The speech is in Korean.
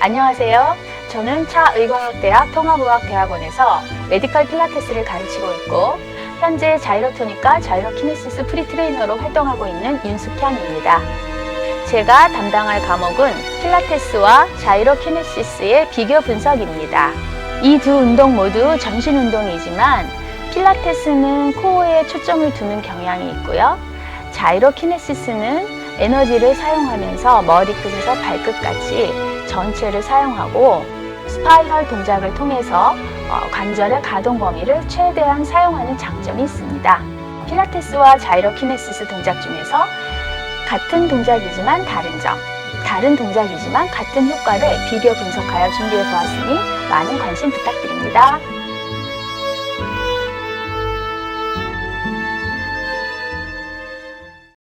안녕하세요. 저는 차의과학대학 통합의학대학원에서 메디컬 필라테스를 가르치고 있고 현재 자이로토닉과 자이로키네시스 프리 트레이너로 활동하고 있는 윤숙현입니다. 제가 담당할 과목은 필라테스와 자이로키네시스의 비교 분석입니다. 이 두 운동 모두 전신 운동이지만 필라테스는 코어에 초점을 두는 경향이 있고요. 자이로키네시스는 에너지를 사용하면서 머리 끝에서 발끝까지 전체를 사용하고 스파이럴 동작을 통해서 어, 관절의 가동 범위를 최대한 사용하는 장점이 있습니다. 필라테스와 자이로키네시스 동작 중에서 같은 동작이지만 다른 점, 다른 동작이지만 같은 효과를 비교 분석하여 준비해 보았으니 많은 관심 부탁드립니다.